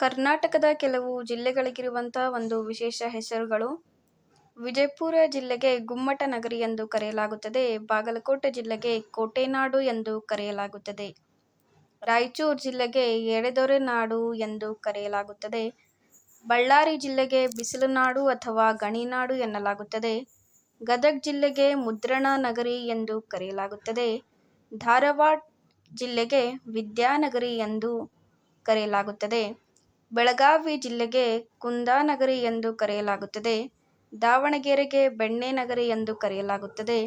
ಕರ್ನಾಟಕದ ಕೆಲವು ಜಿಲ್ಲೆಗಳಿಗಿರುವಂತಹ ಒಂದು ವಿಶೇಷ ಹೆಸರುಗಳು ವಿಜಯಪುರ ಜಿಲ್ಲೆಗೆ ಗುಮ್ಮಟ ನಗರಿ ಎಂದು ಕರೆಯಲಾಗುತ್ತದೆ, ಬಾಗಲಕೋಟೆ ಜಿಲ್ಲೆಗೆ ಕೋಟೆನಾಡು ಎಂದು ಕರೆಯಲಾಗುತ್ತದೆ, ರಾಯಚೂರು ಜಿಲ್ಲೆಗೆ ಎಡೆದೊರೆ ನಾಡು ಎಂದು ಕರೆಯಲಾಗುತ್ತದೆ, ಬಳ್ಳಾರಿ ಜಿಲ್ಲೆಗೆ ಬಿಸಿಲುನಾಡು ಅಥವಾ ಗಣಿನಾಡು ಎನ್ನಲಾಗುತ್ತದೆ, ಗದಗ ಜಿಲ್ಲೆಗೆ ಮುದ್ರಣ ನಗರಿ ಎಂದು ಕರೆಯಲಾಗುತ್ತದೆ, ಧಾರವಾಡ ಜಿಲ್ಲೆಗೆ ವಿದ್ಯಾನಗರಿ ಎಂದು ಕರೆಯಲಾಗುತ್ತದೆ. ಬೆಳಗಾವಿ ಜಿಲ್ಲೆಗೆ ಕುಂದಾನಗರಿ ಎಂದು ಕರೆಯಲಾಗುತ್ತದೆ. ದಾವಣಗೆರೆಗೆ ಬೆಣ್ಣೆ ನಗರಿ ಎಂದು ಕರೆಯಲಾಗುತ್ತದೆ.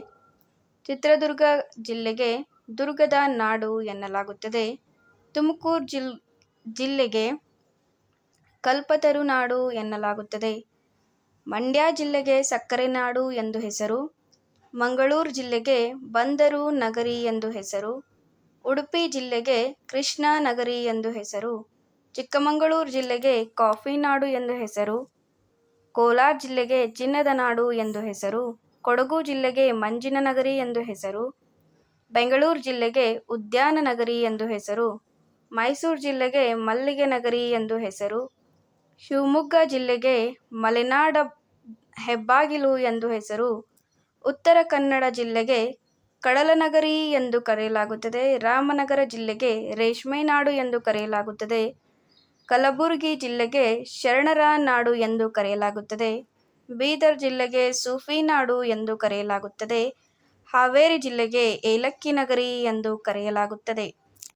ಚಿತ್ರದುರ್ಗ ಜಿಲ್ಲೆಗೆ ದುರ್ಗದ ನಾಡು ಎನ್ನಲಾಗುತ್ತದೆ. ತುಮಕೂರು ಜಿಲ್, ಜಿಲ್ಲೆಗೆ ಕಲ್ಪತರು ನಾಡು ಎನ್ನಲಾಗುತ್ತದೆ. ಮಂಡ್ಯ ಜಿಲ್ಲೆಗೆ ಸಕ್ಕರೆ ನಾಡು ಎಂದು ಹೆಸರು. ಮಂಗಳೂರು ಜಿಲ್ಲೆಗೆ ಬಂದರು ನಗರಿ ಎಂದು ಹೆಸರು. ಉಡುಪಿ ಜಿಲ್ಲೆಗೆ ಕೃಷ್ಣಾ ನಗರಿ ಎಂದು ಹೆಸರು. ಚಿಕ್ಕಮಗಳೂರು ಜಿಲ್ಲೆಗೆ ಕಾಫಿ ನಾಡು ಎಂದು ಹೆಸರು, ಕೋಲಾರ ಜಿಲ್ಲೆಗೆ ಚಿನ್ನದ ನಾಡು ಎಂದು ಹೆಸರು, ಕೊಡಗು ಜಿಲ್ಲೆಗೆ ಮಂಜಿನ ನಗರಿ ಎಂದು ಹೆಸರು, ಬೆಂಗಳೂರು ಜಿಲ್ಲೆಗೆ ಉದ್ಯಾನ ನಗರಿ ಎಂದು ಹೆಸರು, ಮೈಸೂರು ಜಿಲ್ಲೆಗೆ ಮಲ್ಲಿಗೆ ನಗರಿ ಎಂದು ಹೆಸರು, ಶಿವಮೊಗ್ಗ ಜಿಲ್ಲೆಗೆ ಮಲೆನಾಡ ಹೆಬ್ಬಾಗಿಲು ಎಂದು ಹೆಸರು, ಉತ್ತರ ಕನ್ನಡ ಜಿಲ್ಲೆಗೆ ಕಡಲನಗರಿ ಎಂದು ಕರೆಯಲಾಗುತ್ತದೆ, ರಾಮನಗರ ಜಿಲ್ಲೆಗೆ ರೇಷ್ಮೆ ನಾಡು ಎಂದು ಕರೆಯಲಾಗುತ್ತದೆ ಕಲಬುರಗಿ ಜಿಲ್ಲೆಗೆ ಶರಣರ ನಾಡು ಎಂದು ಕರೆಯಲಾಗುತ್ತದೆ. ಬೀದರ್ ಜಿಲ್ಲೆಗೆ ಸೂಫಿ ನಾಡು ಎಂದು ಕರೆಯಲಾಗುತ್ತದೆ. ಹಾವೇರಿ ಜಿಲ್ಲೆಗೆ ಏಲಕ್ಕಿ ನಗರಿ ಎಂದು ಕರೆಯಲಾಗುತ್ತದೆ.